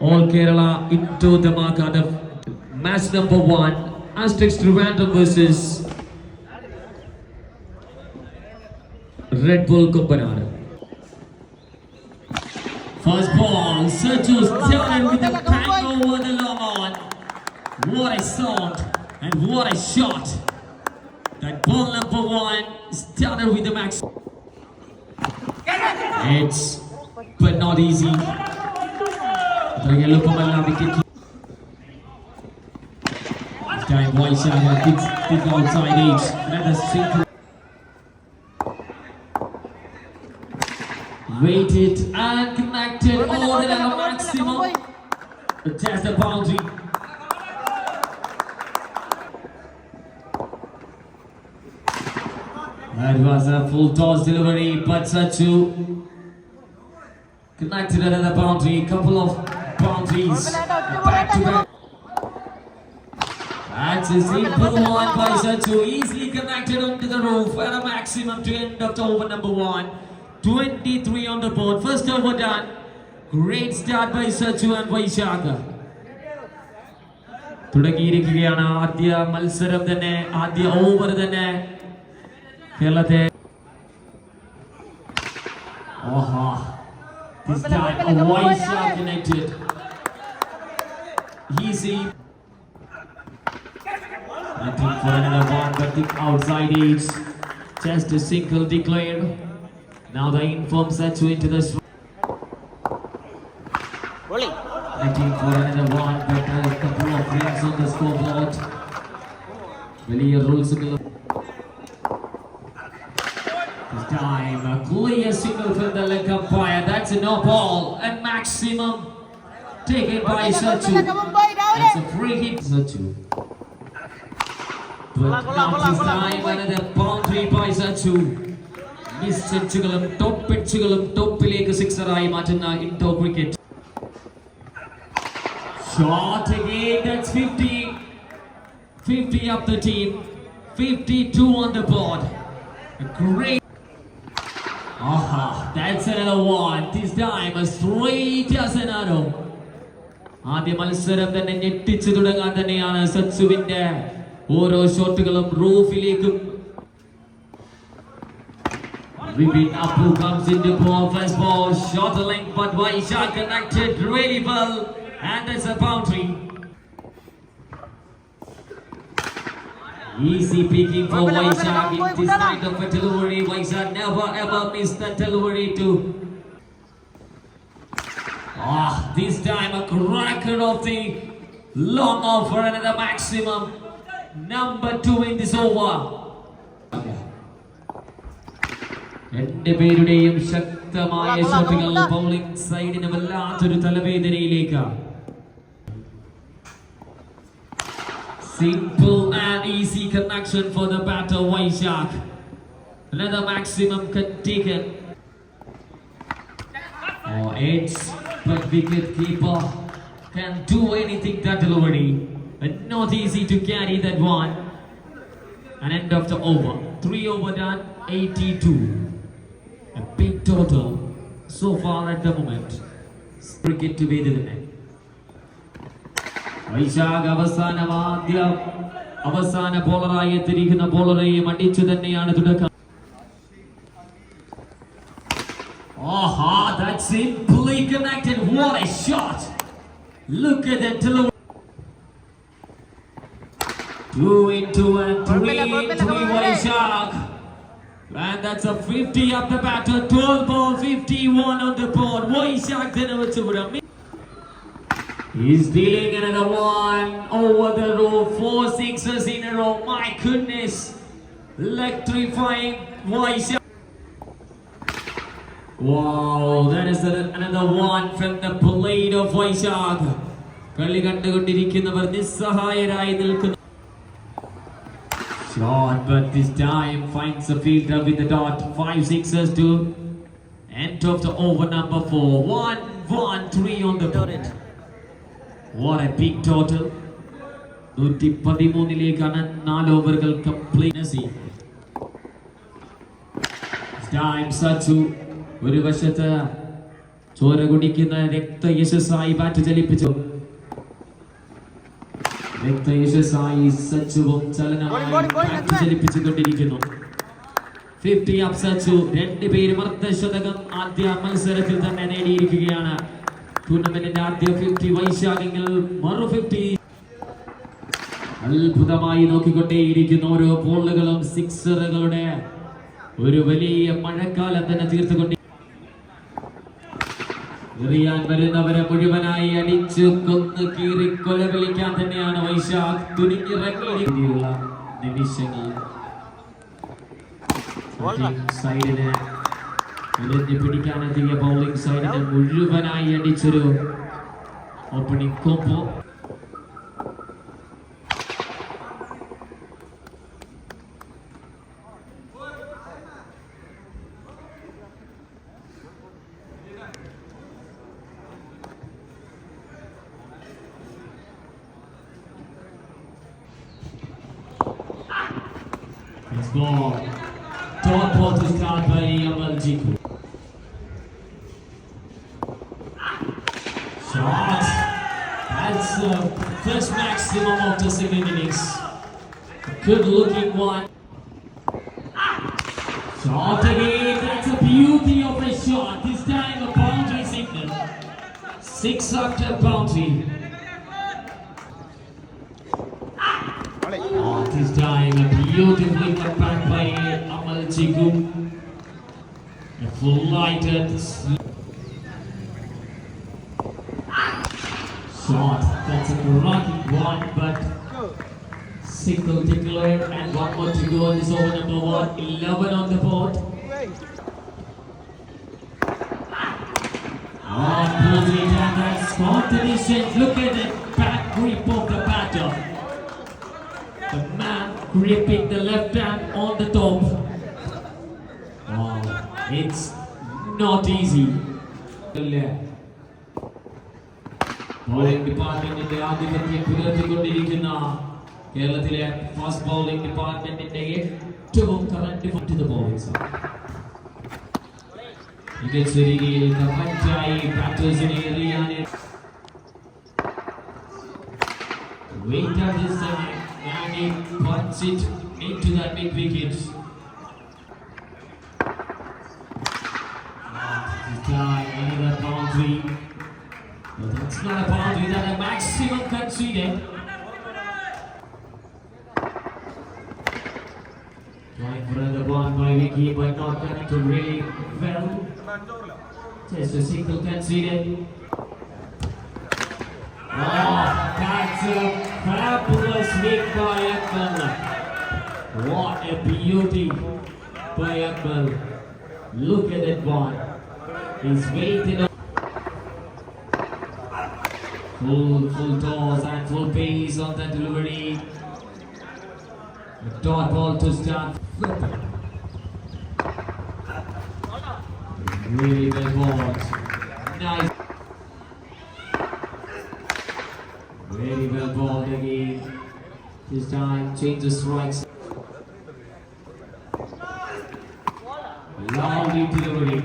All Kerala into the mark out of match number one. Asterix Trivandrum versus Red Bull Kumpanadu. First ball, Sergio started with a bang over the on. What a shot and what a shot. That ball number one started with the max. It's but not easy. അത്രയ്ക്ക് എളുപ്പമല്ല wicket Time Waishaga kicks it outside edge. Another single. Waited and connected. Oh, they have a maximum. Just the boundary. That was a full toss delivery, but Sachu connected another boundary. Couple of boundaries back to back. That's a simple one by Sachu, easily connected onto the roof and a maximum to end of the over number one. 23 on the board. First over done. Great start by Sachu and Vaishaka. തുടങ്ങിയിരിക്കുകയാണ് ആദ്യ മത്സരം തന്നെ ആദ്യ over തന്നെ കേരളത്തെ ഓഹാ This time a wide shot connected. Easy. Nothing for another one, but the outside edge. Just a single declared. Now the inform sets you into the stri- Nothing for another one, but a couple of rings on the scoreboard. വലിയ റൂൾസുകൾ This time, a clear signal from the leg umpire. That's a no ball. And maximum taken by Sachu. That's a free hit, Sachu. But not this time, another boundary by Sachu. Miss സെച്ചുകളും top പിച്ചുകളും ടോപ്പിലേക്ക് സിക്സറായി മാറ്റുന്ന Indo cricket shot again that's 50 50 up the team 52 on the board a great Aha, that's another one. This time as straight as an arrow. ആദ്യ മത്സരം തന്നെ ഞെട്ടിച്ചു തുടങ്ങാൻ തന്നെയാണ് സച്ചുവിന്റെ ഓരോ ഷോട്ടുകളും റൂഫിലേക്കും Vipin Apu comes into ball, first ball, short a length, but Vaishak connected really well, and there's a boundary. Easy picking for Vaishak in this kind of a delivery. Vaishak never ever missed the delivery to. Ah, this time a cracker of the long off for another maximum. Number two in this over. രണ്ട് പേരുടെയും ശക്തമായ ഷോട്ടുകൾ bowling സൈഡിന് വല്ലാത്തൊരു തലവേദനയിലേക്ക് Simple and easy connection for the batter Vaishak. Another maximum can. Oh, it's but wicket keeper can do anything that delivery. But not easy to carry that one. And end of the over. Three over done, 82. A big total so far at the moment. Cricket to be the net. Vaishakh അവസാനം ആദ്യ അവസാന ബോളറായി എത്തിയിരിക്കുന്ന ബോളറെയും അടിച്ചു തന്നെയാണ് തുടക്കം Aha, that's simply connected. What a shot! Look at that delivery. Two into and three into Vaishak. And that's a 50 up the batter. 12 ball, 51 on the board. Vaishak then over to Rami. He's dealing another one over the row. Four sixes in a row. My goodness. Electrifying Vaishak. Wow, that is a- another one from the blade of Vaishak. കളി കണ്ടുകൊണ്ടിരിക്കുന്നവർ നിസ്സഹായരായി നിൽക്കുന്നു Shot, but this time finds the fielder with the dot. Five sixes to end of the over number four. One, one, three on the board. What a big total. നൂറ്റി പതിമൂന്നിലേക്കാണ് നാല് ഓവറുകൾ complete Sachu. ഒരു വശത്ത് ചോര കുടിക്കുന്ന രക്തയശസ്സായി ബാറ്റ് ചലിപ്പിച്ചു. രക്തയശസ്സായി സച്ചുവും ചലനമായി ബാറ്റ് ചലിപ്പിച്ചുകൊണ്ടിരിക്കുന്നു. Fifty up Sachu. രണ്ടുപേരും അർദ്ധശതകം ആദ്യ മത്സരത്തിൽ തന്നെ നേടിയിരിക്കുകയാണ്. ടൂർണമെന്റിന്റെ ആദ്യ ഫിഫ്റ്റി വൈശാഖെങ്കിൽ മറു ഫിഫ്റ്റി അത്ഭുതമായി നോക്കിക്കൊണ്ടേയിരിക്കുന്ന ഓരോ ബോളുകളും സിക്സറുകളുടെ ഒരു വലിയ മഴക്കാലം തന്നെ തീർത്തുകൊണ്ട് എറിയാൻ വരുന്നവരെ മുഴുവനായി അടിച്ചു കൊന്ന് കീറി കൊല വിളിക്കാൻ തന്നെയാണ് വൈശാഖ്. തുനിഞ്ഞിറങ്ങിയിരിക്കുന്ന നിമിഷങ്ങൾ. സൈഡിന് എറിഞ്ഞ് പിടിക്കാനെത്തിയ ബൗളിംഗ് സൈഡിനെ മുഴുവനായി അടിച്ചൊരു opening കോപ്പോ It's ball. Top ball to start by Yamal Jiku. Shot. That's the first maximum of the second innings. Good looking one. Shot again. That's a beauty of a shot. This time a boundary signal. Six after boundary. Oh, this time a beautifully cut back by Amal Chiku. A full lighted shot. That's a rocky one, but single tickler and one more to go. This over number one, 11 on the board. Ah, Pulls it and that's competitions. Look ഡിപ്പാർട്ട്മെന്റിന്റെ ആധിപത്യം പുലർത്തിക്കൊണ്ടിരിക്കുന്ന കേരളത്തിലെ fast bowling ഡിപ്പാർട്ട്മെന്റിന്റെ ഏറ്റവും current to the bowling മികച്ച രീതിയിൽ കറക്റ്റായി ബാറ്റേഴ്സിനെ എറിയാൻ Wait at this time and he punts it into that mid wicket. This time another boundary. That's not a boundary, that's a maximum conceded. Trying for another one by Vicky, but not going to really well. Just a single conceded. Oh, that's a fabulous hit by Akmal. What a beauty by Akmal. Look at that one. He's waiting on full, full toss and full pace on the delivery. A dot ball to start. Really well bought. Nice. Very well balled again. This time change the strikes. Lovely delivery.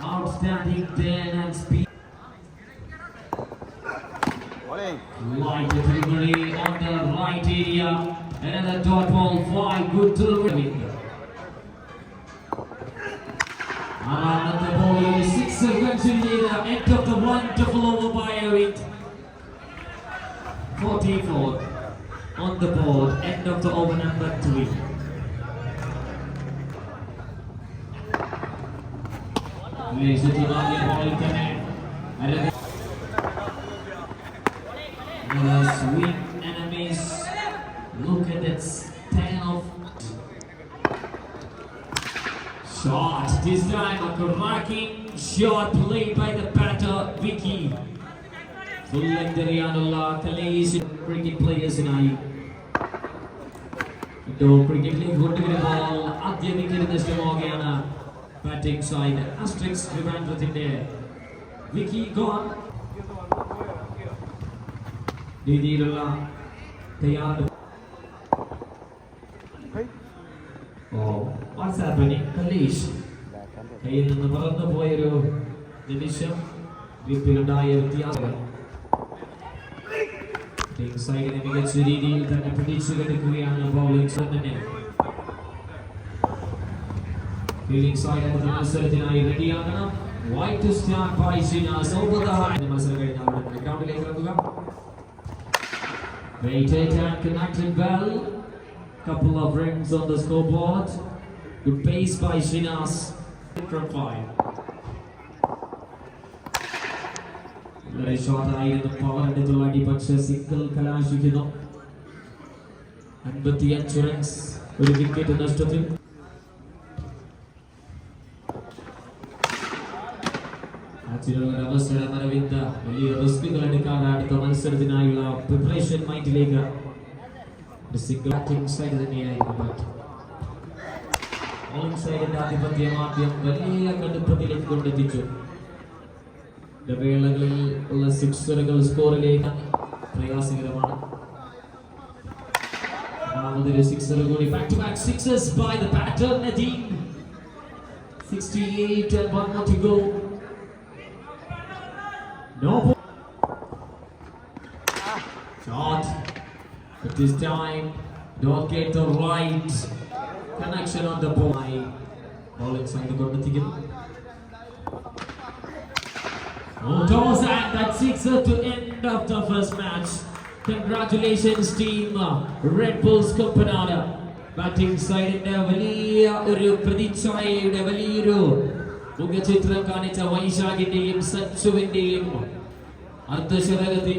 Outstanding turn and speed. Light delivery on the right area. And the dot ball fly, good to the window. And ah, the ball number six of Gunsunida, end of the one to follow by Eric. 44 on the board, end of the over number three. Ladies and gentlemen, ball in the net. Another swing shot. This time a cracking shot played by the batter Vicky. Full എറിയാനുള്ള കലേശ് cricket പ്ലേയേഴ്സിനായി ക്രിക്കറ്റിലേക്ക് കൊണ്ടുവരുമ്പോൾ ആദ്യ wicket നഷ്ടമാവുകയാണ് batting side അസ്ട്രിക്സ് ട്രിവാൻഡ്രത്തിന്റെ വിക്കി gone രീതിയിലുള്ള തയ്യാറ് ഓ what's happening Kalesh കയ്യിൽ നിന്ന് പറന്നു പോയൊരു നിമിഷം ഗ്രിപ്പിലുണ്ടായ വ്യത്യാസങ്ങൾ Pink സൈഡിനെ മികച്ച രീതിയിൽ തന്നെ പിടിച്ചു കെടുക്കുകയാണ് ബൗളിംഗ് തന്നെ ഫീൽഡിംഗ് സൈഡ് അടുത്ത മത്സരത്തിനായി റെഡിയാകണം white start by Shinas over the high മത്സരം കഴിഞ്ഞാൽ ഉടൻ ഗ്രൗണ്ടിലേക്ക് ഇറങ്ങുക Waited and connected well. Couple of rings on the scoreboard. Good pace by Shinas ആയിരുന്നു പവർ എടുത്തുള്ള അടി പക്ഷേ സിംഗിൾ കലാശിക്കുന്നു. അൻപത്തിയഞ്ച് റൺസ് ഒരു വിക്കറ്റ് നഷ്ടത്തിൽ. അവസരം അരവിന്ദ് വലിയ റിസ്കുകൾ എടുക്കാതെ അടുത്ത മത്സരത്തിനായുള്ള പ്രിപ്പറേഷൻ മൈൻഡിലേക്ക് സിംഗിൾ ബാറ്റിംഗ് സൈഡ് തന്നെയായിരുന്നു ബാറ്റ്. ബോളിംഗ് സൈഡിന്റെ ആധിപത്യം ആദ്യം വലിയ കടുപ്പത്തിലേക്ക് കൊണ്ടെത്തിച്ചു ഇടവേളകളിൽ ഉള്ള സിക്സറുകൾ സ്കോറിലേക്ക് പ്രയാസകരമാണ് രണ്ടാമതൊരു സിക്സർ കൂടി back to back sixes by the batter Nadeem 68 and one more to go. No ball. Shot. But this time, don't get the right connection on the ball. Ball inside the കൊണ്ടെത്തിക്കുന്നു Oh, toss and that sixer to end of the first match. Congratulations team Red Bulls Kumpanada. Batting സൈഡിന്റെ വലിയ ഒരു പ്രതിച്ഛായയുടെ വലിയൊരു മുഖചിത്രം കാണിച്ച വൈശാഖിന്റെയും സച്ചുവിന്റെയും അർദ്ധശതകത്തിൽ